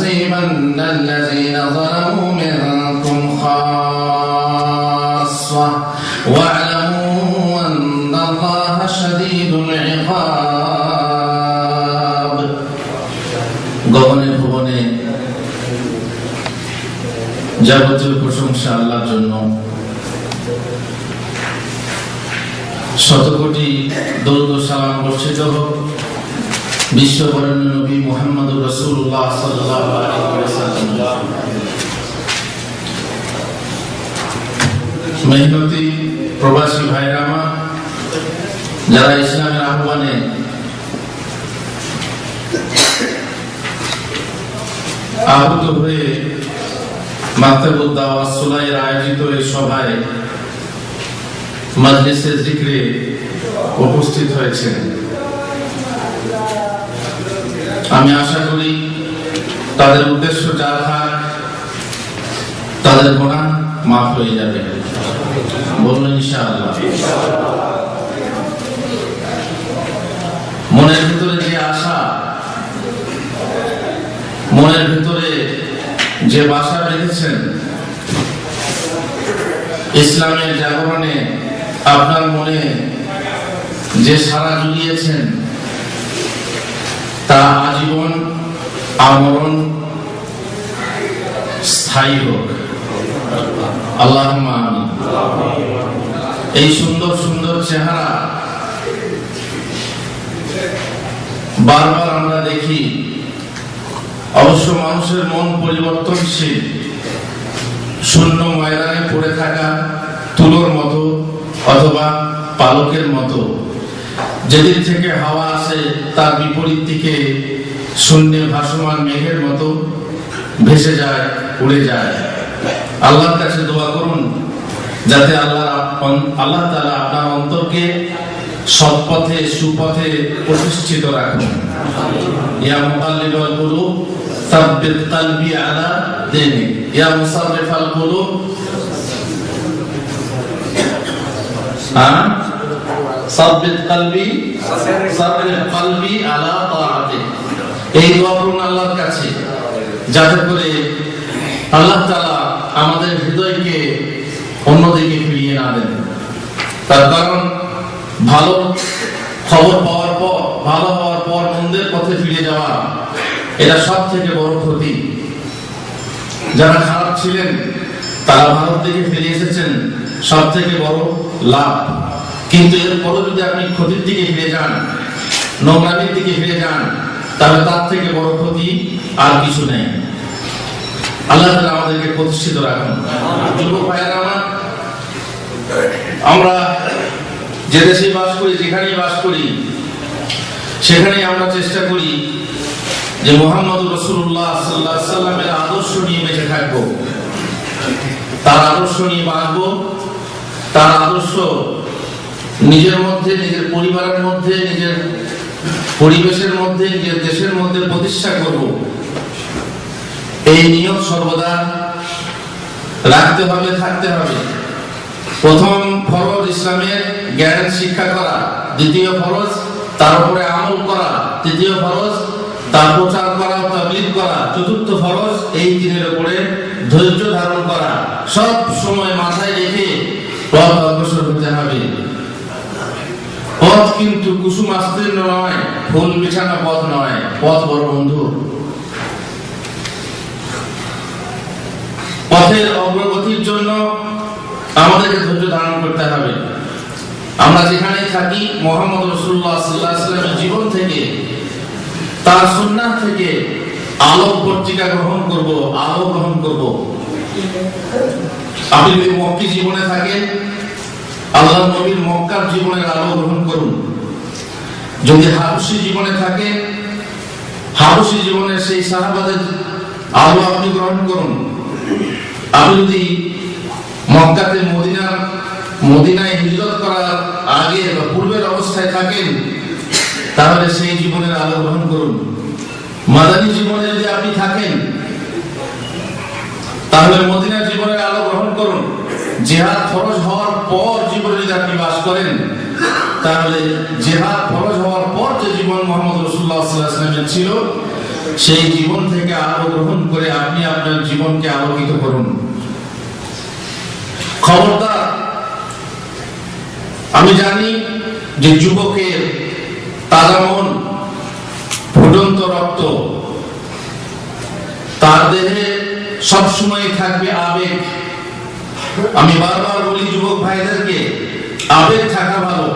لا تصيبن الذين ظلموا منكم خاصة واعلموا أن الله شديد العقاب গগনে ভুবনে যাবতীয় প্রশংসা আল্লাহর জন্য শতকোটি দৌদ সালাম বর্ষিত হোক মেহনতি প্রবাসী ভাইরা যারা ইসলামের আহ্বানে আহত হয়ে মাতাবুদ্দাওয়া সুলাইয়ের আয়োজিত এই সভায় জিক্রে উপস্থিত হয়েছেন। আমি আশা করি তাদের উদ্দেশ্য যা থাক তাদের গোনা মাফ হয়ে যাবে। ইনশাআল্লাহ। মনের ভিতরে যে আশা, মনের ভিতরে যে বাসা বেঁধেছেন, ইসলামের জাগরণে আপনার মনে যে সারা জুগিয়েছেন তা আজীবন আমরণ স্থায়ী হোক। আল্লাহ এই সুন্দর সুন্দর চেহারা বারবার আমরা দেখি। অবশ্য মানুষের মন পরিবর্তনশীল। শূন্য ময়দানে পড়ে থাকা তুলোর মতো অথবা পালকের মতো। যেদিন থেকে হাওয়া আসে, তার বিপরীত দিকে শূন্যে ভাসমান মেঘের মতো ভেসে যায়, উড়ে যায়। আল্লাহর কাছে দোয়া করুন, যাতে আল্লাহ আল্লাহ তালা আপনার অন্তরকে সৎপথে, সুপথে প্রতিষ্ঠিত রাখুন। ইয়া সাব্বিত কলবি সাব্বিত কলবি। আলা তাআতি। এই দোয়া করুন আল্লাহর কাছে যাতে করে আল্লাহ তাআলা আমাদের হৃদয়কে অন্যদিকে ফিরিয়ে না দেন। তার কারণ ভালো খবর পাওয়ার পর ভালো হওয়ার পর মন্দের পথে ফিরে যাওয়া এটা সব থেকে বড় ক্ষতি। যারা খারাপ ছিলেন তারা ভারত থেকে ফিরে এসেছেন সব থেকে বড় লাভ। কিন্তু এরপরও যদি আপনি ক্ষতির দিকে ফিরে যান, নোংরামির দিকে ফিরে যান, তাহলে তার থেকে বড় ক্ষতি আর কিছু নেই। আল্লাহ আমাদেরকে প্রতিষ্ঠিত রাখুন। আমার যে দেশে বাস করি, যেখানেই বাস করি, সেখানেই আমরা চেষ্টা করি যে মোহাম্মদ রসুল্লাহ সাল্লাহ সাল্লামের আদর্শ নিয়ে বেঁচে থাকব। তার আদর্শ নিয়ে বাঁচবো, তার আদর্শ নিজের মধ্যে, নিজের পরিবারের মধ্যে, নিজের পরিবেশের মধ্যে, নিজের দেশের মধ্যে প্রতিষ্ঠা করব। এই নিয়ম সর্বদা রাখতে হবে, থাকতে হবে। প্রথম ফরজ ইসলামের জ্ঞান শিক্ষা করা, দ্বিতীয় ফরজ তার উপরে আমল করা, তৃতীয় ফরজ তার প্রচার করা, তাবলিগ করা, চতুর্থ ফরজ এই দিনের উপরে ধৈর্য ধারণ করা। সব সময় মাথায় রেখে পথ অগ্রসর হতে হবে পথ কিন্তু কুসুম আস্তীর্ণ নয়, ফুল বিছানা পথ নয়, পথ বড় বন্ধু। পথের অগ্রগতির জন্য আমাদেরকে ধৈর্য ধারণ করতে হবে। আমরা যেখানে থাকি, মোহাম্মদ রসুল্লাহ সাল্লাহ জীবন থেকে, তার সুন্নাহ থেকে আলোক পত্রিকা গ্রহণ করব, আলো গ্রহণ করব। আপনি যদি মক্কি জীবনে থাকেন আল্লাহ নবীর মক্কার জীবনের আলো গ্রহণ করুন। যদি হাবসি জীবনে থাকেন হাবসি জীবনে সেই সাহাবাদের আলো আপনি গ্রহণ করুন। আপনি যদি মক্কাতে মদিনা মদিনায় হিজরত করার আগে বা পূর্বের অবস্থায় থাকেন, তাহলে সেই জীবনের আলো গ্রহণ করুন। মাদানী জীবনে যদি আপনি থাকেন, তাহলে মদিনা জীবনের আলো গ্রহণ করুন। জেহাদ ফরজ হওয়ার পর জীবনে যদি আপনি বাস করেন তাহলে জেহাদ ফরজ হওয়ার পর যে জীবন মোহাম্মদ রসুল্লাহ সাল্লামের ছিল, সেই জীবন থেকে আলো গ্রহণ করে আপনি আপনার জীবনকে আলোকিত করুন। খবরদার, আমি জানি যে যুবকের তাজা মন, ফুটন্ত রক্ত, তার দেহে সবসময় থাকবে আবেগ। আমি বারবার বলি, যুবক ভাইদেরকে, আবেগ থাকা ভালো।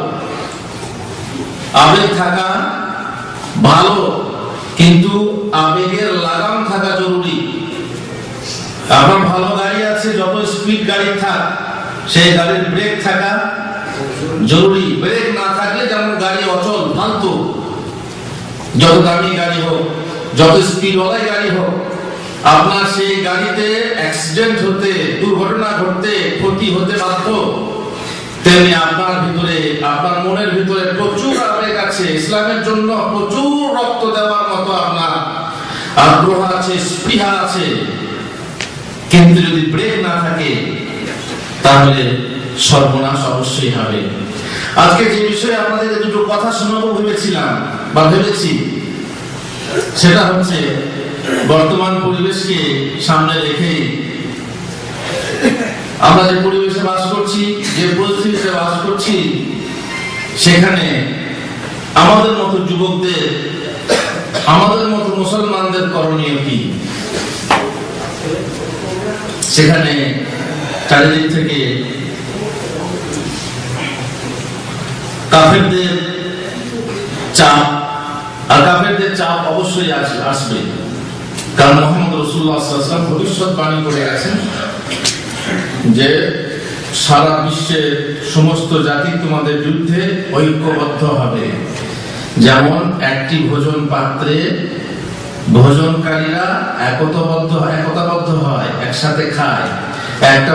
আবেগ থাকা ভালো, কিন্তু আবেগের লাগাম থাকা জরুরি। আপনার ভালো গাড়ি আছে, যত স্পিড গাড়ি থাক, সেই গাড়ির ব্রেক থাকা জরুরি। ব্রেক না থাকলে যেমন গাড়ি অচল ফালতু যত দামি গাড়ি হোক, যত স্পিড ওয়ালাই গাড়ি হোক, আপনার সেই গাড়িতে অ্যাক্সিডেন্ট হতে, দুর্ঘটনা ঘটতে ক্ষতি হতে বাধ্য, তেমনি আপনার ভিতরে, আপনার মনের ভিতরে আছে, ইসলামের জন্য প্রচুর রক্ত দেওয়ার মতো আপনার আগ্রহ আছে, স্পৃহা আছে। কিন্তু যদি ব্রেক না থাকে, তাহলে সর্বনাশ অবশ্যই হবে। আজকে যে বিষয়ে আপনাদের দুটো কথা শোনাবো ভেবেছিলাম, বা ভেবেছি, সেটা হচ্ছে, বর্তমান পরিবেশকে সামনে রেখে আমরা যে পরিবেশে বাস করছি, যে পরিস্থিতিতে বাস করছি, সেখানে আমাদের মতো যুবকদের, আমাদের মতো মুসলমানদের করণীয় কি? সেখানে চারিদিক থেকে কাফেরদের চাপ, আর কাফেরদের চাপ অবশ্যই আস- আসবে। কারণ মোহাম্মদ রসুল্লাহ সাল্লাম ভবিষ্যৎবাণী করে গেছেন যে সারা বিশ্বের সমস্ত জাতি তোমাদের বিরুদ্ধে ঐক্যবদ্ধ হবে। যেমন একটি ভোজন পাত্রে ভোজনকারীরা একতাবদ্ধ একতাবদ্ধ হয় একসাথে খায়। একটা